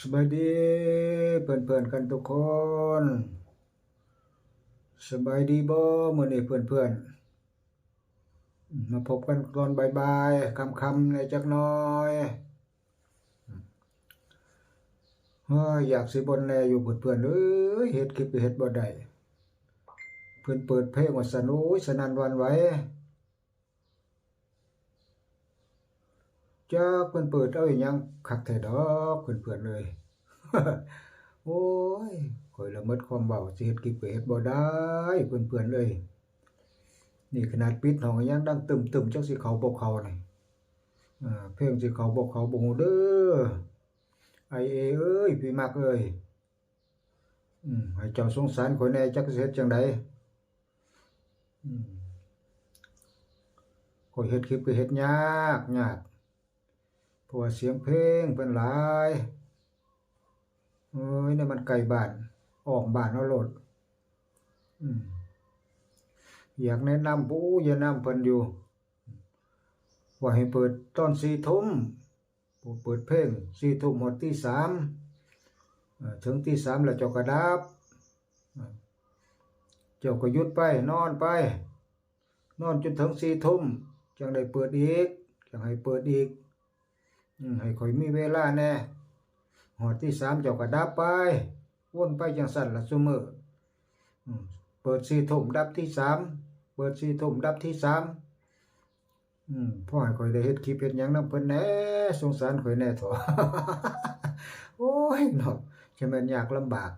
สบายดีเพื่อนๆกันทุกคนสบายดีบ่เมื้อนี้เพื่อนๆมาพบกันตอนบ่ายๆคำๆในจักน่อยอยากสิบนแลอยู่เพื่อนๆเอ้ยเฮ็ดคลิปเฮ็ดบ่ได้เพิ่อนเปิดเพลงว่าสนุยสนันวันไหว จักเพิ่นเปิดเอาอีหยังคักแท้ดอกเพื่อนๆเลย โอ้ยข่อยละเมิดความเว้าสิเฮ็ดคลิปไปเฮ็ดบ่ได้เพื่อนๆเอ้ยนี่ขนาดปิดห้องยังดังตึมๆจักสิเข้าบ่เข้านี่อ่าเพลงสิเข้าบ่เข้าบ่ฮู้เด้อไอเอเอ้ยพี่มักเอ้ยอืมให้เจ้าสงสารข่อยแหน่จักสิเฮ็ดจังไดอืมข่อยเฮ็ดคลิปก็เฮ็ดยากยาก เพราะว่าเสียงเพลงเพิ่นหลายเอ้ยนี่มันไกลบ้านออกบ้านเอาโลดอยากแนะนำผู้อย่านำเพิ่นอยู่ ว่าให้เปิดตอนสี่ทุ่มเปิดเพลงสี่ทุ่มหมดที่สามถึงที่สามแล้วเจ้าก็ดับ เจ้าก็ยุดไปนอนไป นอนจนถึงสี่ทุ่มจังได้เปิดอีกจังให้เปิดอีก ให้ค่อยมีเวลาแน่หอดที่สามเจ้าก็ดับไปวนไปจังสั่นละซุมือเปิดสี่ทุ่มดับที่สามเปิดสี่ทุ่มดับที่สามอืมพ่อให้ข่อยได้เฮ็ดคลิปเฮ็ดหยังน้ำเพิ่นแน่สงสารข่อยแน่ถอโอ้ยเนาะใช่ม่นยากลำบาก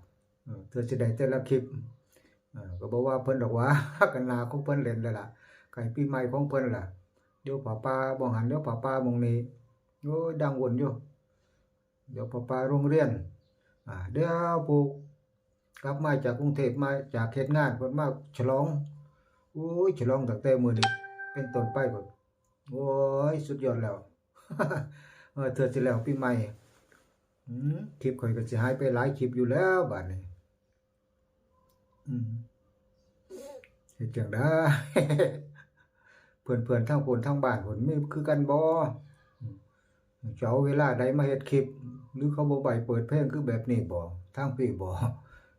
เธอสิได้แต่ละคลิปก็บ่ว่าเพิ่นดอกว่ากันนาของเพิ่นเล่นแล้วล่ะไก่ปีใหม่ของเพิ่นล่ะเดี๋ยวป้าป้าบ่หันเดี๋ยวป้าป้ามองนี้ โอ้ยดังวนอยู่ เดี๋ยวพอไปโรงเรียนอ่าเดี๋ยวปลูกกลับมาจากกรุงเทพมาจากเฮ็ดงานเพิ่นมาฉลองโอ้ยฉลองตั้งแต่มื้อนี้เป็นต้นไปก่อนโอ้ยสุดยอดแล้วเออเธอสิแล้วปีใหม่คลิปข่อยก็สิหายไปหลายคลิปอยู่แล้วบัดนี้อืมเฮ็ดจังได๋เพื่อนๆทั้งคนทั้งบ้านคนมีคือกันบ่ เอาเวลาใดมาเฮ็ดคลิป หรือเขาบ่ใบเปิดเพลงคือแบบนี้บ่ทางพี่บ่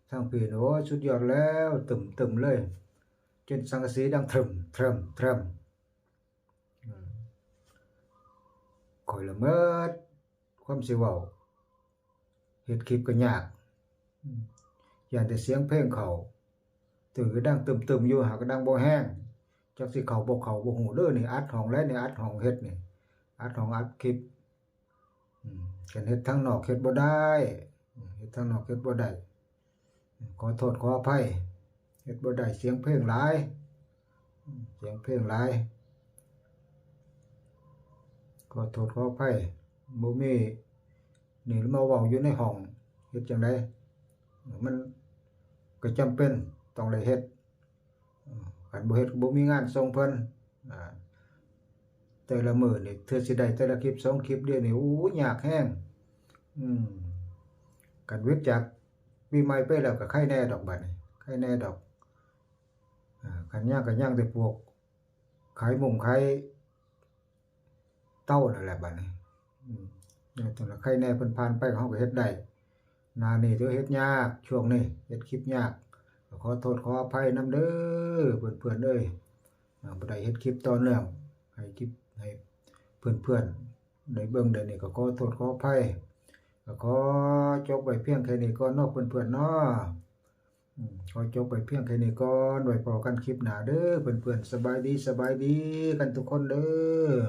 ทางพี่โอ้สุดยอดแล้วตึมๆเลยจนสังกะสีดังทรึมทรึมทรึมอืมข่อยละเมิดความสิเว้าเฮ็ดคลิปก็ยากอย่านแต่เสียงเพลงเขาตื่นก็ดังตึมๆอยู่หาก็ดังบ่แห้งจักสิเขาบ่เขาบ่ฮู้เด้อนี่อัดห้องแล้วนี่อัดห้องเฮ็ดนี่อัดห้องอัดคลิป กันเฮ็ดทางนอกเฮ็ดบ่ได้เฮ็ดทางนอกเฮ็ดบ่ได้ขอโทษขออภัยเฮ็ดบ่ได้เสียงเพลงหลาย เสียงเพลงหลายขอโทษขออภัยบ่มีนี่มาเว้าอยู่ในห้องเฮ็ดจังไดมันก็จำเป็นต้องได้เฮ็ดคันบ่เฮ็ดก็บ่มีงานส่งเพิ่นอ่า แต่ละมือนี่เธอสิได้แต่ละคลิป2คลิปเดียวนี่โอ้ยากแฮงอืมกันว็บจากปีใหม่ไปแล้วก็ใครแน่ดอกบัดนี้ใครแน่ดอกอ่าคันย่างก็ย่างแต่พวกขายมุงขายเต้านั่นแหละบัดนี้อืมเนี่ยตัวละใครแน่เพิ่นผ่านไปเขาก็เฮ็ดได้นานี่เดี๋ยวเฮ็ดยากช่วงนี้เฮ็ดคลิปยากขอโทษขออภัยนํเด้อเพื่อนๆเอ้ยบ่ได้เฮ็ดคลิปต่อเนื่องให้คลิป เพื่อนๆได้เบื้องเดนี่ก็ขอโทษขออภัยก็ขอจบไปเพียงแค่นี้ก่อนเนาะเพื่อนๆเนาะขอจบไปเพียงแค่นี้ก่อนไว้พอกันคลิปหนาเด้อเพื่อนๆสบายดีสบายดีกันทุกคนเด้อ